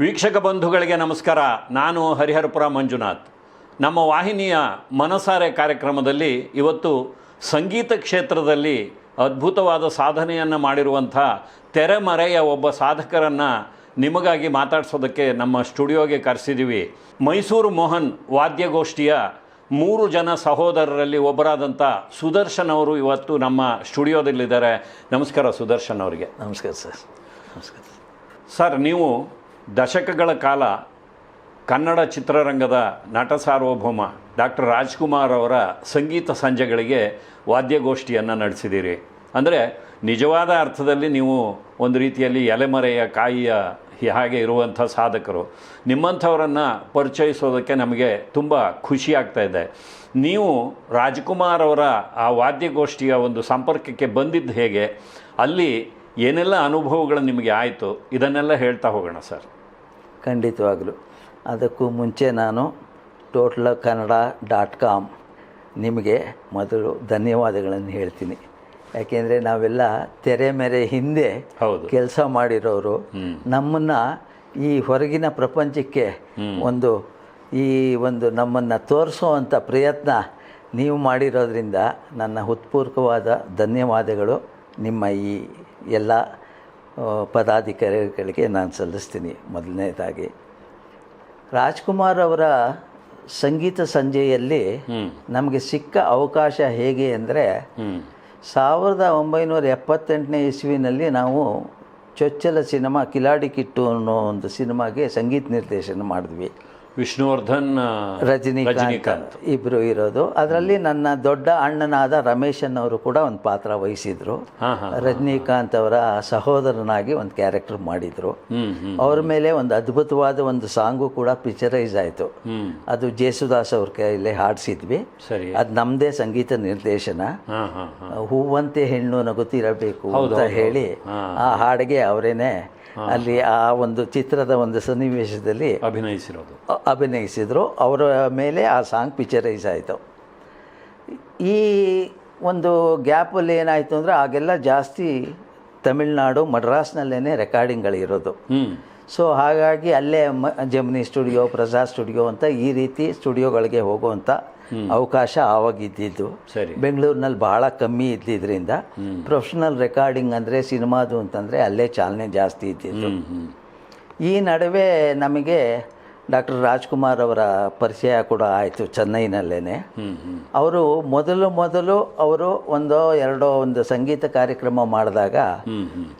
ವೀಕ್ಷಕ ಬಂಧುಗಳಿಗೆ ನಮಸ್ಕಾರ. ನಾನು ಹರಿಹರಪುರ ಮಂಜುನಾಥ್. ನಮ್ಮ ವಾಹಿನಿಯ ಮನಸಾರೆ ಕಾರ್ಯಕ್ರಮದಲ್ಲಿ ಇವತ್ತು ಸಂಗೀತ ಕ್ಷೇತ್ರದಲ್ಲಿ ಅದ್ಭುತವಾದ ಸಾಧನೆಯನ್ನು ಮಾಡಿರುವಂಥ ತೆರೆಮರೆಯ ಒಬ್ಬ ಸಾಧಕರನ್ನು ನಿಮಗಾಗಿ ಮಾತಾಡಿಸೋದಕ್ಕೆ ನಮ್ಮ ಸ್ಟುಡಿಯೋಗೆ ಕರೆಸಿದ್ದೀವಿ ಮೈಸೂರು ಮೋಹನ್ ವಾದ್ಯಗೋಷ್ಠಿಯ ಮೂರು ಜನ ಸಹೋದರರಲ್ಲಿ ಒಬ್ಬರಾದಂಥ ಸುದರ್ಶನ್ ಅವರು ಇವತ್ತು ನಮ್ಮ ಸ್ಟುಡಿಯೋದಲ್ಲಿದ್ದಾರೆ. ನಮಸ್ಕಾರ ಸುದರ್ಶನ್ ಅವರಿಗೆ. ನಮಸ್ಕಾರ ಸರ್. ನಮಸ್ಕಾರ. ಸರ್ ನೀವು ದಶಕಗಳ ಕಾಲ ಕನ್ನಡ ಚಿತ್ರರಂಗದ ನಟ ಸಾರ್ವಭೌಮ ಡಾಕ್ಟರ್ ರಾಜ್ಕುಮಾರ್ ಅವರ ಸಂಗೀತ ಸಂಜೆಗಳಿಗೆ ವಾದ್ಯಗೋಷ್ಠಿಯನ್ನು ನಡೆಸಿದ್ದೀರಿ. ಅಂದರೆ ನಿಜವಾದ ಅರ್ಥದಲ್ಲಿ ನೀವು ಒಂದು ರೀತಿಯಲ್ಲಿ ಎಲೆಮರೆಯ, ಕಾಯಿಯ ಹಾಗೆ ಇರುವಂಥ ಸಾಧಕರು. ನಿಮ್ಮಂಥವರನ್ನು ಪರಿಚಯಿಸೋದಕ್ಕೆ ನಮಗೆ ತುಂಬ ಖುಷಿ ಇದೆ. ನೀವು ರಾಜ್ಕುಮಾರ್ ಅವರ ಆ ವಾದ್ಯಗೋಷ್ಠಿಯ ಒಂದು ಸಂಪರ್ಕಕ್ಕೆ ಬಂದಿದ್ದು ಹೇಗೆ? ಅಲ್ಲಿ ಏನೆಲ್ಲ ಅನುಭವಗಳು ನಿಮಗೆ ಆಯಿತು? ಇದನ್ನೆಲ್ಲ ಹೇಳ್ತಾ ಹೋಗೋಣ ಸರ್. ಖಂಡಿತವಾಗಲು. ಅದಕ್ಕೂ ಮುಂಚೆ ನಾನು ಟೋಟ್ಲ ಕನ್ನಡ ಡಾಟ್ ಕಾಮ್ ನಿಮಗೆ ಮೊದಲು ಧನ್ಯವಾದಗಳನ್ನು ಹೇಳ್ತೀನಿ. ಯಾಕೆಂದರೆ ನಾವೆಲ್ಲ ತೆರೆ ಮೇರೆ ಹಿಂದೆ ಕೆಲಸ ಮಾಡಿರೋರು. ನಮ್ಮನ್ನು ಈ ಹೊರಗಿನ ಪ್ರಪಂಚಕ್ಕೆ ಒಂದು ಈ ಒಂದು ನಮ್ಮನ್ನು ತೋರಿಸುವಂಥ ಪ್ರಯತ್ನ ನೀವು ಮಾಡಿರೋದ್ರಿಂದ ನನ್ನ ಹೃತ್ಪೂರ್ವಕವಾದ ಧನ್ಯವಾದಗಳು. ನಿಮ್ಮ ಈ ಎಲ್ಲ ಪದಾಧಿಕಾರಿಗಳಿಗೆ ನಾನು ಸಲ್ಲಿಸ್ತೀನಿ ಮೊದಲನೇದಾಗಿ. ರಾಜ್ಕುಮಾರ್ ಅವರ ಸಂಗೀತ ಸಂಜೆಯಲ್ಲಿ ನಮಗೆ ಸಿಕ್ಕ ಅವಕಾಶ ಹೇಗೆ ಅಂದರೆ ಸಾವಿರದ ಒಂಬೈನೂರ ಎಪ್ಪತ್ತೆಂಟನೇ ಇಸ್ವಿನಲ್ಲಿ ನಾವು ಚೊಚ್ಚಲ ಸಿನಿಮಾ ಕಿಲಾಡಿ ಕಿಟ್ಟು ಅನ್ನೋ ಒಂದು ಸಿನಿಮಾಗೆ ಸಂಗೀತ ನಿರ್ದೇಶನ ಮಾಡಿದ್ವಿ. ವಿಷ್ಣುವರ್ಧನ್ ರಜನಿಕಾಂತ್ ಇಬ್ರು ಇಬ್ಬರು ಇರೋದು. ಅದರಲ್ಲಿ ನನ್ನ ದೊಡ್ಡ ಅಣ್ಣನಾದ ರಮೇಶನ್ ಅವರು ಕೂಡ ಒಂದು ಪಾತ್ರ ವಹಿಸಿದ್ರು. ರಜನಿಕಾಂತ್ ಅವರ ಸಹೋದರನಾಗಿ ಒಂದು ಕ್ಯಾರೆಕ್ಟರ್ ಮಾಡಿದ್ರು. ಅವ್ರ ಮೇಲೆ ಒಂದು ಅದ್ಭುತವಾದ ಒಂದು ಸಾಂಗು ಕೂಡ ಪಿಕ್ಚರೈಸ್ ಆಯಿತು. ಅದು ಜೇಸುದಾಸ್ ಅವ್ರ ಕೈಯಲ್ಲಿ ಹಾಡಿಸಿದ್ವಿ. ಅದು ನಮ್ಮದೇ ಸಂಗೀತ ನಿರ್ದೇಶನ. ಹೂವಂತೆ ಹೆಣ್ಣು ನಗುತ್ತಿರಬೇಕು ಅಂತ ಹೇಳಿ ಆ ಹಾಡಿಗೆ ಅವರೇನೆ ಅಲ್ಲಿ ಆ ಒಂದು ಚಿತ್ರದ ಒಂದು ಸನ್ನಿವೇಶದಲ್ಲಿ ಅಭಿನಯಿಸಿರೋದು. ಅಭಿನಯಿಸಿದ್ರು. ಅವರ ಮೇಲೆ ಆ ಸಾಂಗ್ ಪಿಕ್ಚರೈಸ್ ಆಯಿತು. ಈ ಒಂದು ಗ್ಯಾಪಲ್ಲಿ ಏನಾಯಿತು ಅಂದರೆ ಆಗೆಲ್ಲ ಜಾಸ್ತಿ ತಮಿಳ್ನಾಡು ಮಡ್ರಾಸ್ನಲ್ಲೇ ರೆಕಾರ್ಡಿಂಗ್ಗಳಿರೋದು. ಸೊ ಹಾಗಾಗಿ ಅಲ್ಲೇ ಮ ಜಮಿನಿ ಸ್ಟುಡಿಯೋ ಪ್ರಸಾದ್ ಸ್ಟುಡಿಯೋ ಅಂತ ಈ ರೀತಿ ಸ್ಟುಡಿಯೋಗಳಿಗೆ ಹೋಗುವಂಥ ಅವಕಾಶ ಆವಾಗಿದ್ದಿದ್ದು. ಸರಿ. ಬೆಂಗಳೂರಿನಲ್ಲಿ ಬಹಳ ಕಮ್ಮಿ ಇದ್ದಿದ್ದರಿಂದ ಪ್ರೊಫೆಷನಲ್ ರೆಕಾರ್ಡಿಂಗ್ ಅಂದರೆ ಸಿನಿಮಾದು ಅಂತಂದರೆ ಅಲ್ಲೇ ಚಾಲನೆ ಜಾಸ್ತಿ ಇದ್ದಿದ್ದು. ಈ ನಡುವೆ ನಮಗೆ ಡಾಕ್ಟರ್ ರಾಜ್ಕುಮಾರ್ ಅವರ ಪರಿಚಯ ಕೂಡ ಆಯಿತು ಚೆನ್ನೈನಲ್ಲೇ ಅವರು ಮೊದಲು ಮೊದಲು ಅವರು ಒಂದೋ ಎರಡೋ ಒಂದು ಸಂಗೀತ ಕಾರ್ಯಕ್ರಮ ಮಾಡಿದಾಗ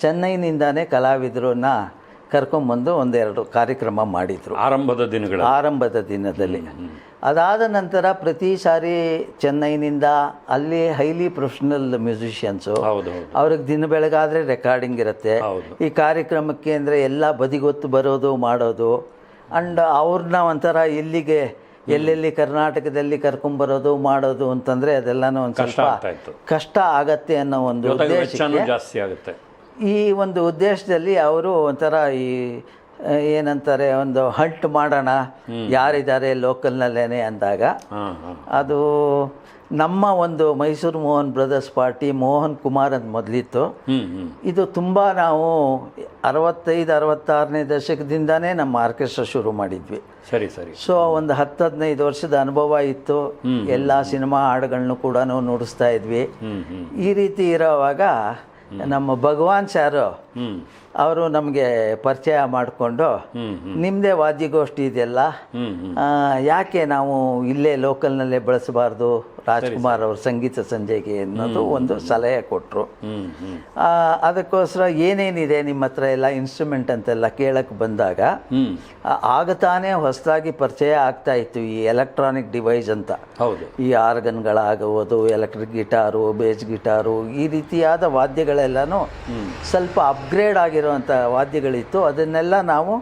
ಚೆನ್ನೈನಿಂದಾನೇ ಕಲಾವಿದರನ್ನ ಕರ್ಕೊಂಬಂದು ಒಂದೆರಡು ಕಾರ್ಯಕ್ರಮ ಮಾಡಿದರು. ಆರಂಭದ ದಿನಗಳು ಆರಂಭದ ದಿನದಲ್ಲಿ. ಅದಾದ ನಂತರ ಪ್ರತಿ ಸಾರಿ ಚೆನ್ನೈನಿಂದ ಅಲ್ಲಿ ಹೈಲಿ ಪ್ರೊಫೆಷನಲ್ ಮ್ಯೂಸಿಷಿಯನ್ಸು. ಅವ್ರಿಗೆ ದಿನ ಬೆಳಗಾದರೆ ರೆಕಾರ್ಡಿಂಗ್ ಇರುತ್ತೆ. ಈ ಕಾರ್ಯಕ್ರಮಕ್ಕೆ ಅಂದರೆ ಎಲ್ಲ ಬದಿಗೊತ್ತು ಬರೋದು ಮಾಡೋದು. ಅಂಡ್ ಅವ್ರನ್ನ ಒಂಥರ ಇಲ್ಲಿಗೆ ಎಲ್ಲೆಲ್ಲಿ ಕರ್ನಾಟಕದಲ್ಲಿ ಕರ್ಕೊಂಬರೋದು ಮಾಡೋದು ಅಂತಂದರೆ ಅದೆಲ್ಲನೂ ಒಂದು ಕಷ್ಟ ಸ್ವಲ್ಪ ಕಷ್ಟ ಆಗತ್ತೆ ಅನ್ನೋ ಒಂದು ಜಾಸ್ತಿ ಆಗುತ್ತೆ. ಈ ಒಂದು ಉದ್ದೇಶದಲ್ಲಿ ಅವರು ಒಂಥರ ಈ ಏನಂತಾರೆ ಒಂದು ಹಂಟ್ ಮಾಡೋಣ ಯಾರಿದ್ದಾರೆ ಲೋಕಲ್ನಲ್ಲೇನೆ ಅಂದಾಗ ಅದು ನಮ್ಮ ಒಂದು ಮೈಸೂರು ಮೋಹನ್ ಬ್ರದರ್ಸ್ ಪಾರ್ಟಿ ಮೋಹನ್ ಕುಮಾರ್ ಅಂತ ಮೊದಲಿತ್ತು ಇದು ತುಂಬ ನಾವು ಅರವತ್ತೈದು ಅರವತ್ತಾರನೇ ದಶಕದಿಂದನೇ ನಮ್ಮ ಆರ್ಕೆಸ್ಟ್ರಾ ಶುರು ಮಾಡಿದ್ವಿ. ಸರಿ ಸರಿ. ಸೊ ಒಂದು ಹತ್ತು ಹದಿನೈದು ವರ್ಷದ ಅನುಭವ ಇತ್ತು. ಎಲ್ಲ ಸಿನಿಮಾ ಹಾಡುಗಳನ್ನು ಕೂಡ ನುಡಿಸ್ತಾ ಇದ್ವಿ. ಈ ರೀತಿ ಇರೋವಾಗ ನಮ್ಮ ಭಗವಾನ್ ಸಾರು ಅವರು ನಮಗೆ ಪರಿಚಯ ಮಾಡಿಕೊಂಡು ನಿಮ್ಮದೇ ವಾದ್ಯಗೋಷ್ಠಿ ಇದೆಯಲ್ಲ? ಯಾಕೆ ನಾವು ಇಲ್ಲೇ ಲೋಕಲ್ನಲ್ಲೇ ಬಳಸಬಾರ್ದು? ರಾಜ್ಕುಮಾರ್ ಅವ್ರ ಸಂಗೀತ ಸಂಜೆಗೆ ಅನ್ನೋದು ಒಂದು ಸಲಹೆ ಕೊಟ್ಟರು ಅದಕ್ಕೋಸ್ಕರ ಏನೇನಿದೆ ನಿಮ್ಮ ಹತ್ರ ಎಲ್ಲ ಇನ್ಸ್ಟ್ರೂಮೆಂಟ್ ಅಂತೆಲ್ಲ ಕೇಳಕ್ಕೆ ಬಂದಾಗ ಆಗ ತಾನೇ ಹೊಸದಾಗಿ ಪರಿಚಯ ಆಗ್ತಾ ಇತ್ತು ಈ ಎಲೆಕ್ಟ್ರಾನಿಕ್ ಡಿವೈಸ್ ಅಂತ. ಹೌದು. ಈ ಆರ್ಗನ್ಗಳಾಗುವುದು ಎಲೆಕ್ಟ್ರಿಕ್ ಗಿಟಾರು ಬೇಸ್ ಗಿಟಾರು ಈ ರೀತಿಯಾದ ವಾದ್ಯಗಳೆಲ್ಲನೂ ಸ್ವಲ್ಪ ಅಪ್ಗ್ರೇಡ್ ಆಗಿರುವಂಥ ವಾದ್ಯಗಳಿತ್ತು. ಅದನ್ನೆಲ್ಲ ನಾವು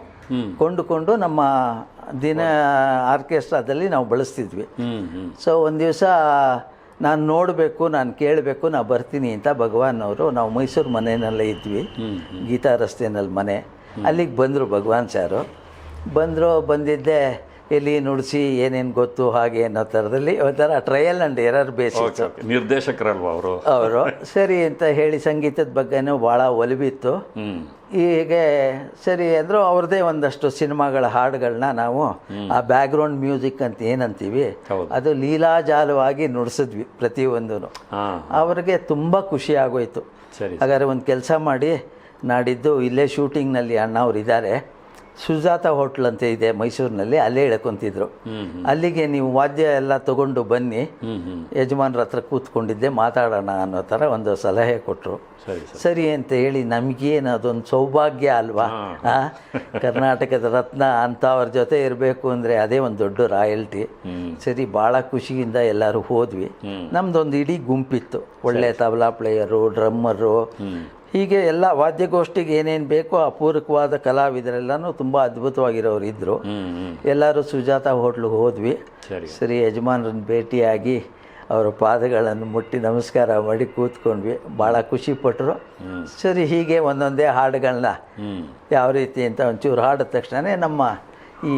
ಕೊಂಡುಕೊಂಡು ನಮ್ಮ ದಿನ ಆರ್ಕೆಸ್ಟ್ರಾದಲ್ಲಿ ನಾವು ಬಳಸ್ತಿದ್ವಿ. ಸೊ ಒಂದು ದಿವಸ ನಾನು ನೋಡಬೇಕು ನಾನು ಕೇಳಬೇಕು ನಾನು ಬರ್ತೀನಿ ಅಂತ ಭಗವಾನ್ ಅವರು ನಾವು ಮೈಸೂರು ಮನೆಯಲ್ಲೇ ಇದ್ವಿ. ಗೀತಾ ರಸ್ತೆನಲ್ಲಿ ಮನೆ. ಅಲ್ಲಿಗೆ ಬಂದರು ಭಗವಾನ್ ಸಾರು. ಬಂದರು ಬಂದಿದ್ದೆ ಎಲ್ಲಿ ನುಡಿಸಿ ಏನೇನು ಗೊತ್ತು ಹಾಗೆ ಅನ್ನೋ ಥರದಲ್ಲಿ ಒಂಥರ ಟ್ರಯಲ್ ಅಂಡ್ ಎರರ್ ಬೇಸಿಸ್ ನಿರ್ದೇಶಕರಲ್ವ ಅವರು? ಅವರು. ಸರಿ ಅಂತ ಹೇಳಿ ಸಂಗೀತದ ಬಗ್ಗೆನೂ ಭಾಳ ಒಲಿಬಿತ್ತು ಹೀಗೆ ಸರಿ ಅಂದರು ಅವ್ರದ್ದೇ ಒಂದಷ್ಟು ಸಿನಿಮಾಗಳ ಹಾಡುಗಳನ್ನ ನಾವು ಆ ಬ್ಯಾಕ್ಗ್ರೌಂಡ್ ಮ್ಯೂಸಿಕ್ ಅಂತ ಏನಂತೀವಿ. ಅದು ಲೀಲಾಜಾಲವಾಗಿ ನುಡಿಸಿದ್ವಿ ಪ್ರತಿಯೊಂದೂ ಅವರಿಗೆ ಅವ್ರಿಗೆ ತುಂಬ ಖುಷಿ ಆಗೋಯ್ತು. ಹಾಗಾದ್ರೆ ಒಂದು ಕೆಲಸ ಮಾಡಿ ನಾಡಿದ್ದು ಇಲ್ಲೇ ಶೂಟಿಂಗ್ನಲ್ಲಿ ಅಣ್ಣ ಅವ್ರು ಇದ್ದಾರೆ ಸುಜಾತ ಹೋಟ್ಲ್ ಅಂತ ಇದೆ ಮೈಸೂರಿನಲ್ಲಿ ಅಲ್ಲೇ ಇಳ್ಕೊಂತಿದ್ರು. ಅಲ್ಲಿಗೆ ನೀವು ವಾದ್ಯ ಎಲ್ಲ ತಗೊಂಡು ಬನ್ನಿ. ಯಜಮಾನ್ರ ಹತ್ರ ಕೂತ್ಕೊಂಡಿದ್ದೆ ಮಾತಾಡೋಣ ಅನ್ನೋ ಥರ ಒಂದು ಸಲಹೆ ಕೊಟ್ಟರು ಸರಿ ಅಂತ ಹೇಳಿ ನಮಗೇನು ಅದೊಂದು ಸೌಭಾಗ್ಯ ಅಲ್ವಾ? ಕರ್ನಾಟಕದ ರತ್ನ ಅಂಥವ್ರ ಜೊತೆ ಇರಬೇಕು ಅಂದರೆ ಅದೇ ಒಂದು ದೊಡ್ಡ ರಾಯಲ್ಟಿ. ಸರಿ ಭಾಳ ಖುಷಿಯಿಂದ ಎಲ್ಲರೂ ಹೋದ್ವಿ. ನಮ್ದೊಂದು ಇಡೀ ಗುಂಪಿತ್ತು. ಒಳ್ಳೆ ತಬಲಾ ಪ್ಲೇಯರು ಡ್ರಮ್ಮರು ಹೀಗೆ ಎಲ್ಲ ವಾದ್ಯಗೋಷ್ಠಿಗೆ ಏನೇನು ಬೇಕೋ ಆ ಪೂರಕವಾದ ಕಲಾವಿದರೆಲ್ಲನೂ ತುಂಬ ಅದ್ಭುತವಾಗಿರೋರು ಇದ್ದರು ಎಲ್ಲರೂ ಸುಜಾತ ಹೋಟ್ಲಿಗೆ ಹೋದ್ವಿ. ಸರಿ. ಯಜಮಾನ್ರನ್ನ ಭೇಟಿಯಾಗಿ ಅವರ ಪಾದಗಳನ್ನು ಮುಟ್ಟಿ ನಮಸ್ಕಾರ ಮಾಡಿ ಕೂತ್ಕೊಂಡ್ವಿ. ಭಾಳ ಖುಷಿಪಟ್ಟರು ಸರಿ ಹೀಗೆ ಒಂದೊಂದೇ ಹಾಡುಗಳನ್ನ ಯಾವ ರೀತಿ ಅಂತ ಒಂಚೂರು ಹಾಡಿದ ತಕ್ಷಣವೇ ನಮ್ಮ ಈ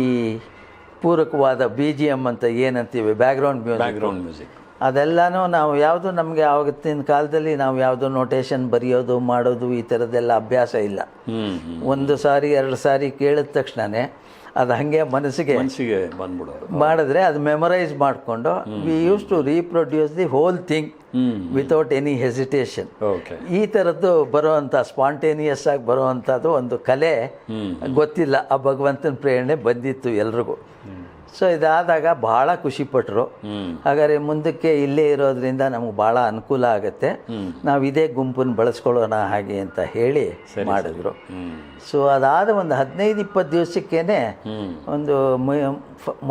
ಪೂರಕವಾದ ಬಿ ಜಿ ಎಂ ಅಂತ ಏನಂತೀವಿ ಬ್ಯಾಕ್ಗ್ರೌಂಡ್ ಮ್ಯೂಸಿಕ್ ಬ್ಯಾಕ್ಗ್ರೌಂಡ್ ಮ್ಯೂಸಿಕ್ ಅದೆಲ್ಲನೂ ನಾವು ಯಾವುದು ನಮಗೆ ಆವತ್ತಿನ ಕಾಲದಲ್ಲಿ ನಾವು ಯಾವುದು ನೋಟೇಷನ್ ಬರೆಯೋದು ಮಾಡೋದು ಈ ಥರದ್ದೆಲ್ಲ ಅಭ್ಯಾಸ ಇಲ್ಲ. ಒಂದು ಸಾರಿ ಎರಡು ಸಾರಿ ಕೇಳಿದ ತಕ್ಷಣವೇ ಅದು ಹಾಗೆ ಮನಸ್ಸಿಗೆ ಮನಸ್ಸಿಗೆ ಬಂದ್ಬಿಡೋದು. ಮಾಡಿದ್ರೆ ಅದು ಮೆಮೊರೈಸ್ ಮಾಡಿಕೊಂಡು we use to reproduce the whole thing without any hesitation okay ಈ ಥರದ್ದು ಬರುವಂಥ ಸ್ಪಾಂಟೇನಿಯಸ್ ಆಗಿ ಬರುವಂಥದ್ದು ಒಂದು ಕಲೆ ಗೊತ್ತಿಲ್ಲ. ಆ ಭಗವಂತನ ಪ್ರೇರಣೆ ಬಂದಿತ್ತು ಎಲ್ರಿಗೂ. ಸೊ ಇದಾದಾಗ ಭಾಳ ಖುಷಿಪಟ್ಟರು ಹಾಗಾದ್ರೆ ಮುಂದಕ್ಕೆ ಇಲ್ಲೇ ಇರೋದ್ರಿಂದ ನಮ್ಗೆ ಭಾಳ ಅನುಕೂಲ ಆಗುತ್ತೆ. ನಾವು ಇದೇ ಗುಂಪನ್ನು ಬಳಸ್ಕೊಳ್ಳೋಣ ಹಾಗೆ ಅಂತ ಹೇಳಿ ಮಾಡಿದ್ರು. ಸೊ ಅದಾದ ಒಂದು ಹದಿನೈದು ಇಪ್ಪತ್ತು ದಿವಸಕ್ಕೇನೆ ಒಂದು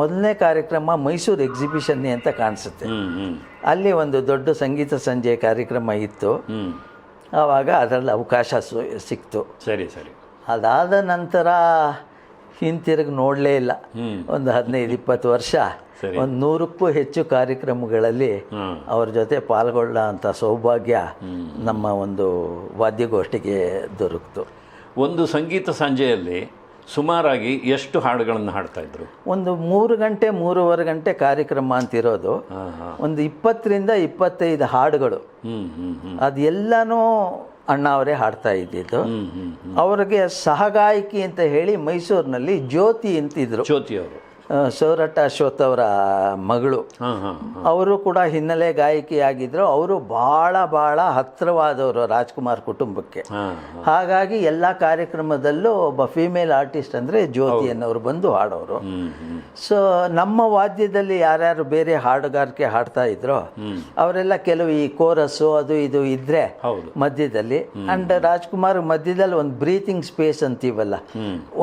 ಮೊದಲನೇ ಕಾರ್ಯಕ್ರಮ ಮೈಸೂರು ಎಕ್ಸಿಬಿಷನ್ ಅಂತ ಕಾಣಿಸುತ್ತೆ. ಅಲ್ಲಿ ಒಂದು ದೊಡ್ಡ ಸಂಗೀತ ಸಂಜೆ ಕಾರ್ಯಕ್ರಮ ಇತ್ತು. ಆವಾಗ ಅದರಲ್ಲಿ ಅವಕಾಶ ಸಿಕ್ತು. ಸರಿ ಸರಿ. ಅದಾದ ನಂತರ ಹಿಂತಿರುಗಿ ನೋಡಲೇ ಇಲ್ಲ. ಒಂದು ಹದಿನೈದು ಇಪ್ಪತ್ತು ವರ್ಷ. ಒಂದು ನೂರಕ್ಕೂ ಹೆಚ್ಚು ಕಾರ್ಯಕ್ರಮಗಳಲ್ಲಿ ಅವ್ರ ಜೊತೆ ಪಾಲ್ಗೊಳ್ಳ ಅಂಥ ಸೌಭಾಗ್ಯ ನಮ್ಮ ಒಂದು ವಾದ್ಯಗೋಷ್ಠಿಗೆ ದೊರಕಿತು. ಒಂದು ಸಂಗೀತ ಸಂಜೆಯಲ್ಲಿ ಸುಮಾರಾಗಿ ಎಷ್ಟು ಹಾಡುಗಳನ್ನು ಹಾಡ್ತಾ ಇದ್ರು? ಒಂದು ಮೂರು ಗಂಟೆ ಮೂರುವರೆ ಗಂಟೆ ಕಾರ್ಯಕ್ರಮ ಅಂತಿರೋದು ಒಂದು ಇಪ್ಪತ್ತರಿಂದ ಇಪ್ಪತ್ತೈದು ಹಾಡುಗಳು. ಅದೆಲ್ಲನೂ ಅಣ್ಣ ಅವರೇ ಹಾಡ್ತಾ ಇದ್ದಿದ್ದು. ಅವ್ರಿಗೆ ಸಹಗಾಯಕಿ ಅಂತ ಹೇಳಿ ಮೈಸೂರಿನಲ್ಲಿ ಜ್ಯೋತಿ ಅಂತಿದ್ರು. ಜ್ಯೋತಿ ಅವರು. ಸೌರಟ್ಟ ಅಶ್ವಥ್ ಅವರ ಮಗಳು. ಅವರು ಕೂಡ ಹಿನ್ನೆಲೆ ಗಾಯಕಿಯಾಗಿದ್ದರು ಅವರು ಭಾಳ ಭಾಳ ಹತ್ತಿರವಾದವರು ರಾಜ್ಕುಮಾರ್ ಕುಟುಂಬಕ್ಕೆ. ಹಾಗಾಗಿ ಎಲ್ಲ ಕಾರ್ಯಕ್ರಮದಲ್ಲೂ ಒಬ್ಬ ಫೀಮೇಲ್ ಆರ್ಟಿಸ್ಟ್ ಅಂದರೆ ಜ್ಯೋತಿ ಅನ್ನೋರು ಬಂದು ಹಾಡೋರು. ಸೊ ನಮ್ಮ ವಾದ್ಯದಲ್ಲಿ ಯಾರ್ಯಾರು ಬೇರೆ ಹಾಡುಗಾರಿಕೆ ಹಾಡ್ತಾ ಇದ್ರೋ ಅವರೆಲ್ಲ ಕೆಲವು ಈ ಕೋರಸ್ಸು ಅದು ಇದು ಇದ್ರೆ ಮಧ್ಯದಲ್ಲಿ. ಅಂಡ್ ರಾಜ್ಕುಮಾರ್ ಮಧ್ಯದಲ್ಲಿ ಒಂದು ಬ್ರೀತಿಂಗ್ ಸ್ಪೇಸ್ ಅಂತೀವಲ್ಲ.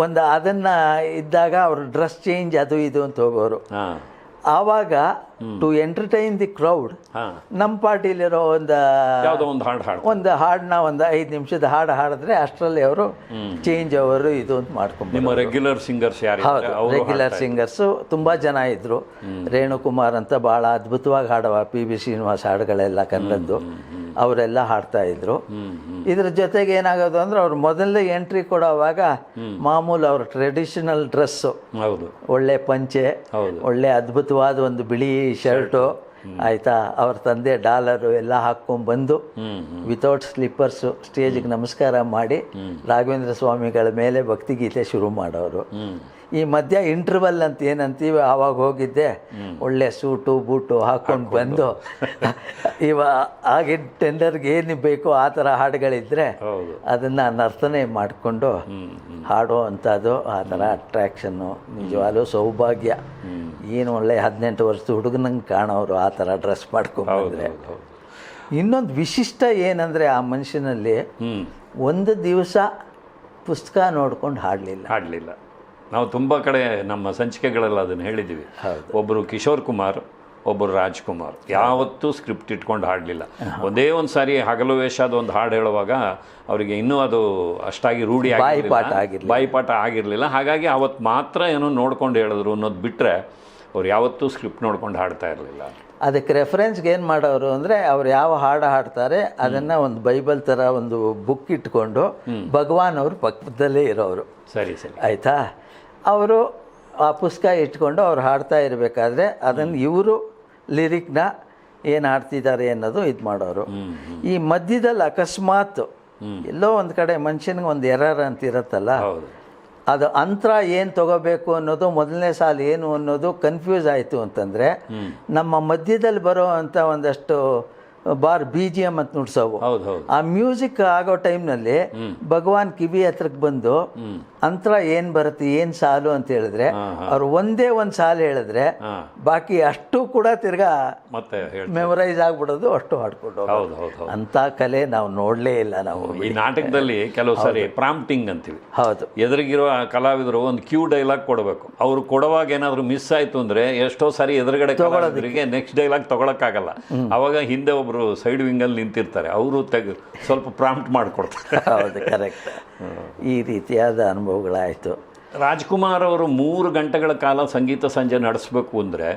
ಒಂದು ಅದನ್ನ ಇದ್ದಾಗ ಅವ್ರ ಡ್ರೆಸ್ ಚೇಂಜ್ ಅದು ಇದು ಅಂತ ಹೋಗೋರು. ಆವಾಗ ಟು ಎಂಟರ್ಟೈನ್ ದಿ ಕ್ರೌಡ್ ನಮ್ಮ ಪಾರ್ಟಿಲಿರೋ ಒಂದು ಒಂದು ಹಾಡು ಹಾಡು ಒಂದು ಹಾಡನ್ನ ಒಂದು ಐದು ನಿಮಿಷದ ಹಾಡು ಹಾಡಿದ್ರೆ ಅಷ್ಟರಲ್ಲಿ ಅವರು ಚೇಂಜ್ ಅವರು ಇದು ಅಂತ ಮಾಡ್ಕೊಂಡು ನಿಮ್ಮ ರೆಗ್ಯುಲರ್ ಸಿಂಗರ್ಸ್ ಹೌದು ರೆಗ್ಯುಲರ್ ಸಿಂಗರ್ಸು ತುಂಬ ಜನ ಇದ್ರು. ರೇಣುಕುಮಾರ್ ಅಂತ ಭಾಳ ಅದ್ಭುತವಾಗಿ ಹಾಡುವ ಪಿ ಬಿ ಶ್ರೀನಿವಾಸ್ ಹಾಡುಗಳೆಲ್ಲ ಕನ್ನಡದ್ದು ಅವರೆಲ್ಲ ಹಾಡ್ತಾ ಇದ್ರು. ಇದ್ರ ಜೊತೆಗೆ ಏನಾಗೋದು ಅಂದ್ರೆ ಅವ್ರು ಮೊದಲನೇ ಎಂಟ್ರಿ ಕೊಡೋವಾಗ ಮಾಮೂಲು ಅವ್ರ ಟ್ರೆಡಿಷನಲ್ ಡ್ರೆಸ್ಸು ಹೌದು. ಒಳ್ಳೆ ಪಂಚೆ ಹೌದು. ಒಳ್ಳೆ ಅದ್ಭುತವಾದ ಒಂದು ಬಿಳಿ ಶರ್ಟು ಆಯ್ತಾ? ಅವ್ರ ತಂದೆ ಡಾಲರು ಎಲ್ಲ ಹಾಕ್ಕೊಂಡ್ ಬಂದು ಹ್ಮ್ ಹ್ಮ್ ವಿತೌಟ್ ಸ್ಲಿಪ್ಪರ್ಸು ಸ್ಟೇಜಿಗೆ ನಮಸ್ಕಾರ ಮಾಡಿ ರಾಘವೇಂದ್ರ ಸ್ವಾಮಿಗಳ ಮೇಲೆ ಭಕ್ತಿಗೀತೆ ಶುರು ಮಾಡೋರು. ಈ ಮಧ್ಯ ಇಂಟರ್ವಲ್ ಅಂತ ಏನಂತೀವಿ ಆವಾಗ ಹೋಗಿದ್ದೆ. ಒಳ್ಳೆ ಸೂಟು ಬೂಟು ಹಾಕೊಂಡು ಬಂದು. ಇವ ಆಗಿನ ಟೆಂಡರ್ಗೆ ಏನು ಬೇಕೋ ಆ ಥರ ಹಾಡುಗಳಿದ್ರೆ ಹೌದು. ಅದನ್ನು ನರ್ತನೆ ಮಾಡಿಕೊಂಡು ಹಾಡೋ ಅಂಥದ್ದು ಆ ಥರ ಅಟ್ರಾಕ್ಷನ್ನು ನಿಜವಾಗ್ಲೂ ಸೌಭಾಗ್ಯ. ಏನು ಒಳ್ಳೆ ಹದಿನೆಂಟು ವರ್ಷದ ಹುಡುಗನಂಗೆ ಕಾಣೋರು ಆ ಥರ ಡ್ರೆಸ್ ಮಾಡ್ಕೊಂಡ್ರೆ ಇನ್ನೊಂದು ವಿಶಿಷ್ಟ ಏನಂದರೆ ಆ ಮನುಷ್ಯನಲ್ಲಿ ಒಂದು ದಿವಸ ಪುಸ್ತಕ ನೋಡ್ಕೊಂಡು ಹಾಡಲಿಲ್ಲ. ಹಾಡಲಿಲ್ಲ. ನಾವು ತುಂಬ ಕಡೆ ನಮ್ಮ ಸಂಚಿಕೆಗಳಲ್ಲಿ ಅದನ್ನು ಹೇಳಿದ್ದೀವಿ. ಒಬ್ಬರು ಕಿಶೋರ್ ಕುಮಾರ್ ಒಬ್ಬರು ರಾಜ್ಕುಮಾರ್ ಯಾವತ್ತೂ ಸ್ಕ್ರಿಪ್ಟ್ ಇಟ್ಕೊಂಡು ಹಾಡಲಿಲ್ಲ. ಒಂದೇ ಒಂದು ಸಾರಿ ಹಗಲು ವೇಷದ ಒಂದು ಹಾಡು ಹೇಳುವಾಗ ಅವರಿಗೆ ಇನ್ನೂ ಅದು ಅಷ್ಟಾಗಿ ರೂಢಿ ಆಗಿರ್ಲಿಲ್ಲ. ಬಾಯಿಪಾಠ ಆಗಿರಲಿಲ್ಲ. ಹಾಗಾಗಿ ಅವತ್ತು ಮಾತ್ರ ಏನೋ ನೋಡ್ಕೊಂಡು ಹೇಳಿದ್ರು ಅನ್ನೋದು ಬಿಟ್ಟರೆ ಅವ್ರು ಯಾವತ್ತೂ ಸ್ಕ್ರಿಪ್ಟ್ ನೋಡ್ಕೊಂಡು ಹಾಡ್ತಾ ಇರಲಿಲ್ಲ. ಅದಕ್ಕೆ ರೆಫರೆನ್ಸ್ಗೆ ಏನು ಮಾಡೋರು ಅಂದರೆ ಅವ್ರು ಯಾವ ಹಾಡು ಹಾಡ್ತಾರೆ ಅದನ್ನು ಒಂದು ಬೈಬಲ್ ಥರ ಒಂದು ಬುಕ್ ಇಟ್ಕೊಂಡು ಭಗವಾನ್ ಅವರು ಪಕ್ಕದಲ್ಲೇ ಇರೋರು. ಸರಿ ಸರಿ. ಆಯಿತಾ? ಅವರು ಆ ಪುಸ್ತಕ ಇಟ್ಕೊಂಡು ಅವ್ರು ಹಾಡ್ತಾ ಇರಬೇಕಾದ್ರೆ ಅದನ್ನು ಇವರು ಲಿರಿಕ್ನ ಏನು ಹಾಡ್ತಿದ್ದಾರೆ ಅನ್ನೋದು ಇದು ಮಾಡೋರು. ಈ ಮಧ್ಯದಲ್ಲಿ ಅಕಸ್ಮಾತ್ ಎಲ್ಲೋ ಒಂದು ಕಡೆ ಮನುಷ್ಯನಿಗೆ ಒಂದು ಎರರ್ ಅಂತ ಇರುತ್ತಲ್ಲ ಅದು ಅಂತರ ಏನು ತಗೋಬೇಕು ಅನ್ನೋದು ಮೊದಲನೇ ಸಾಲು ಏನು ಅನ್ನೋದು ಕನ್ಫ್ಯೂಸ್ ಆಯಿತು ಅಂತಂದರೆ ನಮ್ಮ ಮಧ್ಯದಲ್ಲಿ ಬರೋ ಅಂಥ ಒಂದಷ್ಟು ಬಾರ್ ಬಿ ಜಿ ಎಂ ಅಂತ ನುಡ್ಸೋವು. ಆ ಮ್ಯೂಸಿಕ್ ಆಗೋ ಟೈಮ್ನಲ್ಲಿ ಭಗವಾನ್ ಕಿವಿ ಹತ್ರಕ್ಕೆ ಬಂದು ಅಂತರ ಏನು ಬರುತ್ತೆ ಏನು ಸಾಲು ಅಂತ ಹೇಳಿದ್ರೆ ಅವ್ರು ಒಂದೇ ಒಂದು ಸಾಲು ಹೇಳಿದ್ರೆ ಬಾಕಿ ಅಷ್ಟು ಕೂಡ ತಿರ್ಗಾ ಮತ್ತೆ ಮೆಮೊರೈಸ್ ಆಗ್ಬಿಡೋದು ಅಷ್ಟು ಹಾಡ್ಕೊಂಡು ಅಂತ ಹೌದು ಹೌದು ಹೌದು. ಕಲೆ ನಾವು ನೋಡಲೇ ಇಲ್ಲ ನಾವು ಈ ನಾಟಕದಲ್ಲಿ ಕೆಲವು ಸಾರಿ ಪ್ರಾಂಪ್ಟಿಂಗ್ ಅಂತೀವಿ. ಹೌದು. ಎದುರಿಗಿರುವ ಕಲಾವಿದರು ಒಂದು ಕ್ಯೂ ಡೈಲಾಗ್ ಕೊಡಬೇಕು. ಅವ್ರು ಕೊಡುವಾಗ ಏನಾದರೂ ಮಿಸ್ ಆಯ್ತು ಅಂದ್ರೆ ಎಷ್ಟೋ ಸಾರಿ ಎದುರುಗಡೆ ಕಲಾವಿದರಿಗೆ ನೆಕ್ಸ್ಟ್ ಡೈಲಾಗ್ ತಗೊಳಕ್ಕಾಗಲ್ಲ. ಅವಾಗ ಹಿಂದೆ ಒಬ್ರು ಸೈಡ್ ವಿಂಗಲ್ಲಿ ನಿಂತಿರ್ತಾರೆ. ಅವರು ತೆಗೆ ಸ್ವಲ್ಪ ಪ್ರಾಂಪ್ಟ್ ಮಾಡಿಕೊಡ್ತಾರೆ. ಹೌದು ಕರೆಕ್ಟ್ ಈ ರೀತಿಯಾದ ಅನುಭವಗಳಾಯಿತು ರಾಜ್ಕುಮಾರ್ ಅವರು ಮೂರು ಗಂಟೆಗಳ ಕಾಲ ಸಂಗೀತ ಸಂಜೆ ನಡೆಸಬೇಕು ಅಂದರೆ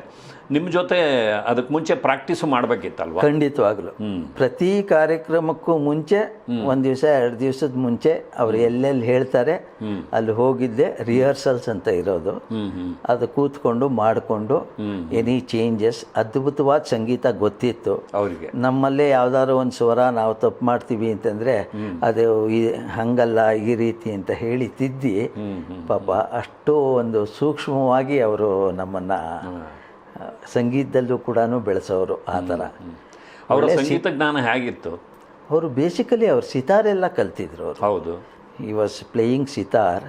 ನಿಮ್ಮ ಜೊತೆ ಅದಕ್ಕೆ ಮುಂಚೆ ಪ್ರಾಕ್ಟೀಸ್ ಮಾಡಬೇಕಿತ್ತಲ್ವಾ? ಖಂಡಿತವಾಗ್ಲು. ಪ್ರತಿ ಕಾರ್ಯಕ್ರಮಕ್ಕೂ ಮುಂಚೆ ಒಂದು ದಿವಸ ಎರಡು ದಿವಸದ ಮುಂಚೆ ಅವ್ರು ಎಲ್ಲೆಲ್ಲಿ ಹೇಳ್ತಾರೆ ಅಲ್ಲಿ ಹೋಗಿದ್ದೆ ರಿಹರ್ಸಲ್ಸ್ ಅಂತ ಇರೋದು. ಅದು ಕೂತ್ಕೊಂಡು ಮಾಡಿಕೊಂಡು ಎನಿ ಚೇಂಜಸ್ ಅದ್ಭುತವಾದ ಸಂಗೀತ ಗೊತ್ತಿತ್ತು. ಅವರಿಗೆ. ನಮ್ಮಲ್ಲೇ ಯಾವ್ದಾದ್ರು ಒಂದು ಸ್ವರ ನಾವು ತಪ್ಪು ಮಾಡ್ತೀವಿ ಅಂತಂದ್ರೆ ಅದು ಹಂಗಲ್ಲ ಈ ರೀತಿ ಅಂತ ಹೇಳಿ ತಿದ್ದಿ ಪಾಪ ಅಷ್ಟು ಒಂದು ಸೂಕ್ಷ್ಮವಾಗಿ ಅವರು ನಮ್ಮನ್ನು ಸಂಗೀತದಲ್ಲೂ ಕೂಡ ಬೆಳೆಸೋರು ಆ ಥರ. ಅವರ ಸಂಗೀತ ಜ್ಞಾನ ಹೇಗಿತ್ತು? ಅವರು ಬೇಸಿಕಲಿ ಸಿತಾರ್ ಎಲ್ಲ ಕಲ್ತಿದ್ರು ಅವರು. ಹೌದು. ಈ ವಾಸ್ ಪ್ಲೇಯಿಂಗ್ ಸಿತಾರ್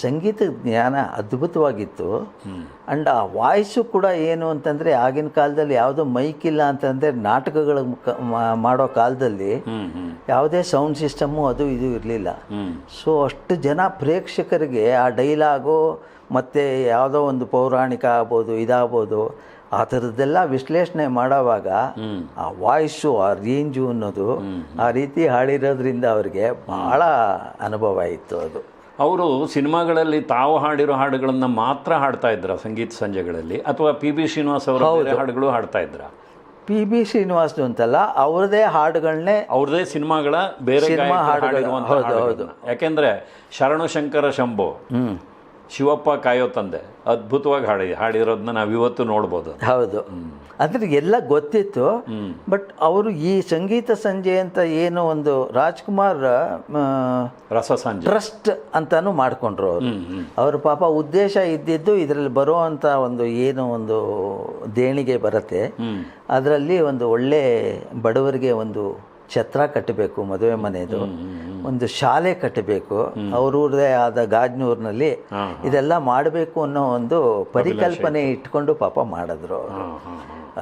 ಸಂಗೀತ ಜ್ಞಾನ ಅದ್ಭುತವಾಗಿತ್ತು. ಅಂಡ್ ಆ ವಾಯ್ಸು ಕೂಡ ಏನು ಅಂತಂದರೆ ಆಗಿನ ಕಾಲದಲ್ಲಿ ಯಾವುದೋ ಮೈಕ್ ಇಲ್ಲ ಅಂತಂದರೆ ನಾಟಕಗಳ ಮಾಡೋ ಕಾಲದಲ್ಲಿ ಯಾವುದೇ ಸೌಂಡ್ ಸಿಸ್ಟಮು ಅದು ಇದು ಇರಲಿಲ್ಲ. ಸೊ ಅಷ್ಟು ಜನ ಪ್ರೇಕ್ಷಕರಿಗೆ ಆ ಡೈಲಾಗು ಮತ್ತು ಯಾವುದೋ ಒಂದು ಪೌರಾಣಿಕ ಆಗ್ಬೋದು ಇದಾಗ್ಬೋದು ಆ ಥರದ್ದೆಲ್ಲ ವಿಶ್ಲೇಷಣೆ ಮಾಡೋವಾಗ ಆ ವಾಯ್ಸು ಆ ರೇಂಜು ಅನ್ನೋದು ಆ ರೀತಿ ಹಾಡಿರೋದ್ರಿಂದ ಅವ್ರಿಗೆ ಭಾಳ ಅನುಭವ ಇತ್ತು ಅದು. ಅವರು ಸಿನಿಮಾಗಳಲ್ಲಿ ತಾವು ಹಾಡಿರೋ ಹಾಡುಗಳನ್ನು ಮಾತ್ರ ಹಾಡ್ತಾ ಇದ್ರ ಸಂಗೀತ ಸಂಜೆಗಳಲ್ಲಿ? ಅಥವಾ ಪಿ ಬಿ ಶ್ರೀನಿವಾಸ್ ಅವರ ಹಾಡುಗಳು ಹಾಡ್ತಾ ಇದ್ರ? ಪಿ ಬಿ ಶ್ರೀನಿವಾಸ್ ಅಂತಲ್ಲ ಅವ್ರದೇ ಹಾಡುಗಳನ್ನೇ ಅವ್ರದೇ ಸಿನಿಮಾಗಳ ಬೇರೆ ಸಿನಿಮಾ ಹಾಡುಗಳು, ಹೌದು. ಯಾಕೆಂದ್ರೆ ಶರಣು ಶಂಕರ ಶಂಭು ಶಿವಪ್ಪ ಕಾಯೋ ತಂದೆ. ಅದ್ಭುತವಾಗಿ ಹಾಡಿ ಹಾಡಿರೋದನ್ನ ನಾವು ಇವತ್ತು ನೋಡ್ಬೋದು. ಹೌದು. ಅಂದರೆ ಎಲ್ಲ ಗೊತ್ತಿತ್ತು ಬಟ್ ಅವರು ಈ ಸಂಗೀತ ಸಂಜೆ ಅಂತ ಏನು ಒಂದು ರಾಜ್ಕುಮಾರ್ ರಸ ಸಂಜೆ. ಟ್ರಸ್ಟ್ ಅಂತಾನು ಮಾಡ್ಕೊಂಡ್ರು ಅವರು. ಅವ್ರ ಪಾಪ ಉದ್ದೇಶ ಇದ್ದಿದ್ದು ಇದರಲ್ಲಿ ಬರೋ ಅಂತ ಒಂದು ಏನು ಒಂದು ದೇಣಿಗೆ ಬರುತ್ತೆ. ಅದರಲ್ಲಿ ಒಂದು ಒಳ್ಳೆ ಬಡವರಿಗೆ ಒಂದು ಛತ್ರ ಕಟ್ಟಬೇಕು ಮದುವೆ ಮನೆದು. ಒಂದು ಶಾಲೆ ಕಟ್ಟಬೇಕು ಅವ್ರದೇ ಆದ ಗಾಜ್ನೂರ್ನಲ್ಲಿ ಇದೆಲ್ಲ ಮಾಡಬೇಕು ಅನ್ನೋ ಒಂದು ಪರಿಕಲ್ಪನೆ ಇಟ್ಕೊಂಡು ಪಾಪ ಮಾಡಿದ್ರು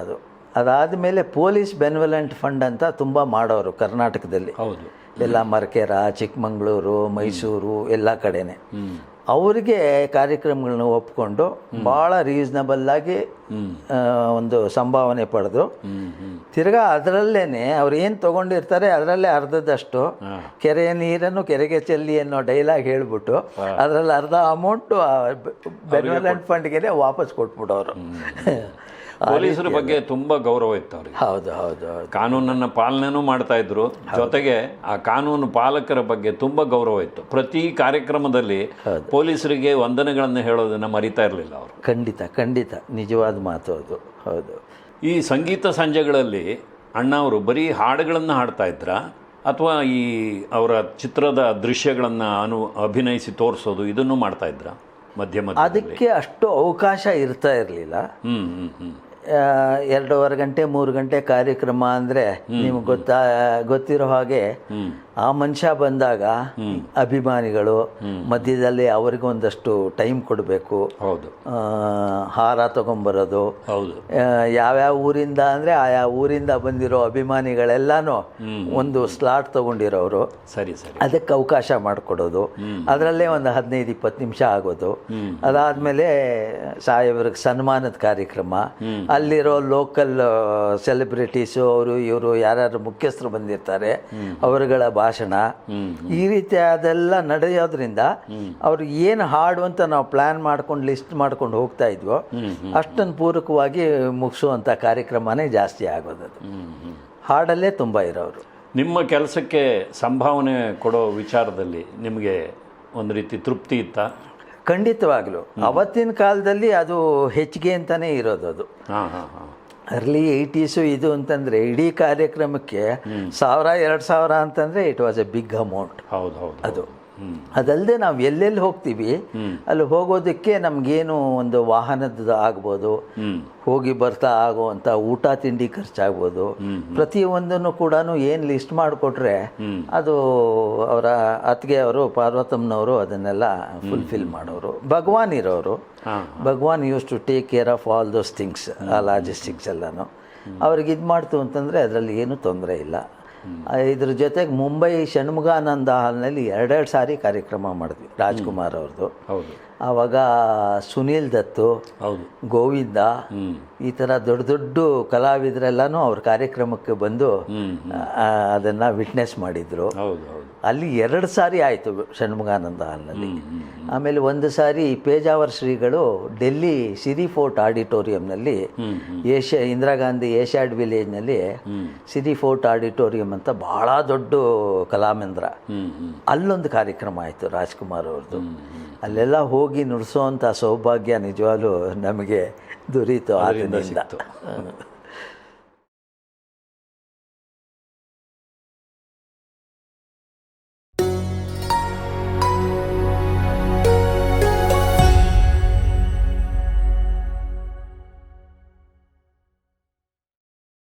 ಅದು. ಅದಾದ ಮೇಲೆ ಪೊಲೀಸ್ ಬೆನ್ವಲೆಂಟ್ ಫಂಡ್ ಅಂತ ತುಂಬ ಮಾಡೋರು ಕರ್ನಾಟಕದಲ್ಲಿ. ಎಲ್ಲ ಮರಕೆರ ಚಿಕ್ಕಮಗಳೂರು ಮೈಸೂರು ಎಲ್ಲ ಕಡೆನೆ. ಅವರಿಗೆ ಕಾರ್ಯಕ್ರಮಗಳನ್ನ ಒಪ್ಕೊಂಡು ಭಾಳ ರೀಸನಬಲ್ಲಾಗಿ ಒಂದು ಸಂಭಾವನೆ ಪಡೆದು ತಿರ್ಗಾ ಅದರಲ್ಲೇನೆ ಅವ್ರು ಏನು ತಗೊಂಡಿರ್ತಾರೆ ಅದರಲ್ಲೇ ಅರ್ಧದಷ್ಟು ಕೆರೆಯ ನೀರನ್ನು ಕೆರೆಗೆ ಚೆಲ್ಲಿ ಅನ್ನೋ ಡೈಲಾಗ್ ಹೇಳ್ಬಿಟ್ಟು ಅದರಲ್ಲಿ ಅರ್ಧ ಅಮೌಂಟು ಬೆನ್ವಲೆಂಟ್ ಫಂಡ್ಗೆ ವಾಪಸ್ ಕೊಟ್ಬಿಡೋರು ಪೊಲೀಸರ ಬಗ್ಗೆ ತುಂಬಾ ಗೌರವ ಇತ್ತು ಅವ್ರಿಗೆ. ಹೌದು ಹೌದು ಕಾನೂನನ್ನ ಪಾಲನೆನೂ ಮಾಡ್ತಾ ಇದ್ರು. ಜೊತೆಗೆ ಆ ಕಾನೂನು ಪಾಲಕರ ಬಗ್ಗೆ ತುಂಬಾ ಗೌರವ ಇತ್ತು. ಪ್ರತಿ ಕಾರ್ಯಕ್ರಮದಲ್ಲಿ ಪೊಲೀಸರಿಗೆ ವಂದನೆಗಳನ್ನು ಹೇಳೋದನ್ನ ಮರಿತಾ ಇರಲಿಲ್ಲ ಅವರು. ಖಂಡಿತ ಖಂಡಿತ. ನಿಜವಾದ ಮಾತು ಅದು. ಹೌದು. ಈ ಸಂಗೀತ ಸಂಜೆಗಳಲ್ಲಿ ಅಣ್ಣ ಅವರು ಬರೀ ಹಾಡುಗಳನ್ನು ಹಾಡ್ತಾ ಇದ್ರ? ಅಥವಾ ಈ ಅವರ ಚಿತ್ರದ ದೃಶ್ಯಗಳನ್ನು ಅನು ಅಭಿನಯಿಸಿ ತೋರಿಸೋದು ಇದನ್ನು ಮಾಡ್ತಾ ಇದ್ರ ಮಧ್ಯಮ ಅದಕ್ಕೆ ಅಷ್ಟು ಅವಕಾಶ ಇರ್ತಾ ಇರಲಿಲ್ಲ. ಹ್ಮ್ ಹ್ಮ್ ಹ್ಮ್. ಎರಡೂವರೆ ಗಂಟೆ ಮೂರು ಗಂಟೆ ಕಾರ್ಯಕ್ರಮ ಅಂದರೆ ನಿಮ್ಗೆ ಗೊತ್ತಾ ಗೊತ್ತಿರೋ ಹಾಗೆ ಆ ಮನುಷ್ಯ ಬಂದಾಗ ಅಭಿಮಾನಿಗಳು ಮಧ್ಯದಲ್ಲಿ ಅವರಿಗೊಂದಷ್ಟು ಟೈಮ್ ಕೊಡಬೇಕು. ಹೌದು. ಹಾರ ತಗೊಂಬರೋದು. ಹೌದು. ಯಾವ್ಯಾವ ಊರಿಂದ ಅಂದ್ರೆ ಆಯಾ ಊರಿಂದ ಬಂದಿರೋ ಅಭಿಮಾನಿಗಳೆಲ್ಲಾನು ಒಂದು ಸ್ಲಾಟ್ ತಗೊಂಡಿರೋರು. ಸರಿ ಸರಿ. ಅದಕ್ಕೆ ಅವಕಾಶ ಮಾಡಿಕೊಡೋದು. ಅದರಲ್ಲೇ ಒಂದು ಹದಿನೈದು ಇಪ್ಪತ್ತು ನಿಮಿಷ ಆಗೋದು. ಅದಾದ್ಮೇಲೆ ಸಾಹೇಬ್ರಿಗೆ ಸನ್ಮಾನದ ಕಾರ್ಯಕ್ರಮ. ಅಲ್ಲಿರೋ ಲೋಕಲ್ ಸೆಲೆಬ್ರಿಟೀಸು ಅವರು ಇವರು ಯಾರ್ಯಾರು ಮುಖ್ಯಸ್ಥರು ಬಂದಿರ್ತಾರೆ ಅವರುಗಳ ಭಾಷಣ. ಈ ರೀತಿ ಅದೆಲ್ಲ ನಡೆಯೋದ್ರಿಂದ ಅವ್ರು ಏನು ಹಾಡು ಅಂತ ನಾವು ಪ್ಲ್ಯಾನ್ ಮಾಡ್ಕೊಂಡು ಲಿಸ್ಟ್ ಮಾಡ್ಕೊಂಡು ಹೋಗ್ತಾ ಇದ್ವೋ ಅಷ್ಟನ್ನು ಪೂರಕವಾಗಿ ಮುಗಿಸುವಂಥ ಕಾರ್ಯಕ್ರಮನೇ ಜಾಸ್ತಿ ಆಗೋದು ಹಾಡಲ್ಲೇ ತುಂಬ ಇರೋರು. ನಿಮ್ಮ ಕೆಲಸಕ್ಕೆ ಸಂಭಾವನೆ ಕೊಡೋ ವಿಚಾರದಲ್ಲಿ ನಿಮಗೆ ಒಂದು ರೀತಿ ತೃಪ್ತಿ ಇತ್ತಾ? ಖಂಡಿತವಾಗ್ಲೂ. ಅವತ್ತಿನ ಕಾಲದಲ್ಲಿ ಅದು ಹೆಚ್ಚಿಗೆ ಅಂತಲೇ ಇರೋದು ಅದು. ಅರ್ಲಿ ಏಯ್ಟೀಸು ಇದು ಅಂತಂದರೆ ಇಡೀ ಕಾರ್ಯಕ್ರಮಕ್ಕೆ ಸಾವಿರ ಎರಡು ಸಾವಿರ ಅಂತಂದರೆ it was a big amount ಹೌದು ಹೌದು. ಅದು. ಅದಲ್ಲದೆ ನಾವು ಎಲ್ಲೆಲ್ಲಿ ಹೋಗ್ತೀವಿ ಅಲ್ಲಿ ಹೋಗೋದಕ್ಕೆ ನಮಗೇನು ಒಂದು ವಾಹನದ ಆಗ್ಬೋದು ಹೋಗಿ ಬರ್ತಾ ಆಗುವಂಥ ಊಟ ತಿಂಡಿ ಖರ್ಚಾಗ್ಬೋದು. ಪ್ರತಿಯೊಂದನ್ನು ಕೂಡ ಏನು ಲಿಸ್ಟ್ ಮಾಡಿಕೊಟ್ರೆ ಅದು ಅವರ ಅತ್ತಿಗೆ ಅವರು ಪಾರ್ವತಮ್ಮನವರು ಅದನ್ನೆಲ್ಲ ಫುಲ್ಫಿಲ್ ಮಾಡೋರು. ಭಗವಾನ್ ಇರೋರು. Bhagwan use to take care of all those things ಆ ಲಾಜಿಸ್ಟಿಕ್ಸ್ ಎಲ್ಲನೂ. ಅವ್ರಿಗೆ ಇದು ಮಾಡ್ತು ಅಂತಂದರೆ ಅದರಲ್ಲಿ ಏನೂ ತೊಂದರೆ ಇಲ್ಲ. ಇದ್ರ ಜೊತೆಗೆ ಮುಂಬೈ ಷಣ್ಮುಗಾನಂದ ಹಾಲ್ನಲ್ಲಿ ಎರಡೆರಡು ಸಾರಿ ಕಾರ್ಯಕ್ರಮ ಮಾಡಿದ್ವಿ ರಾಜ್ಕುಮಾರ್ ಅವ್ರದ್ದು ಹೌದು. ಆವಾಗ ಸುನೀಲ್ ದತ್ತು ಗೋವಿಂದ ಈ ಥರ ದೊಡ್ಡ ದೊಡ್ಡ ಕಲಾವಿದರೆಲ್ಲನೂ ಅವ್ರ ಕಾರ್ಯಕ್ರಮಕ್ಕೆ ಬಂದು ಅದನ್ನು ವಿಟ್ನೆಸ್ ಮಾಡಿದರು. ಅಲ್ಲಿ ಎರಡು ಸಾರಿ ಆಯಿತು ಷಣ್ಮುಗಾನಂದ ಹಾಲ್ನಲ್ಲಿ. ಆಮೇಲೆ ಒಂದು ಸಾರಿ ಪೇಜಾವರ್ ಶ್ರೀಗಳು ಡೆಲ್ಲಿ ಸಿರಿ ಫೋರ್ಟ್ ಆಡಿಟೋರಿಯಂನಲ್ಲಿ ಏಷ್ಯಾ ಇಂದಿರಾ ಗಾಂಧಿ ಏಷ್ಯಾಡ್ ವಿಲೇಜ್ನಲ್ಲಿ ಸಿರಿ ಫೋರ್ಟ್ ಆಡಿಟೋರಿಯಂ ಅಂತ ಭಾಳ ದೊಡ್ಡ ಕಲಾಮೇಂದ್ರ. ಅಲ್ಲೊಂದು ಕಾರ್ಯಕ್ರಮ ಆಯಿತು ರಾಜ್ಕುಮಾರ್ ಅವ್ರದ್ದು. ಅಲ್ಲೆಲ್ಲ ಹೋಗಿ ನುಡಿಸೋವಂಥ ಸೌಭಾಗ್ಯ ನಿಜವಾಗ್ಲೂ ನಮಗೆ ದೊರೀತು ಆತನಿಂದ.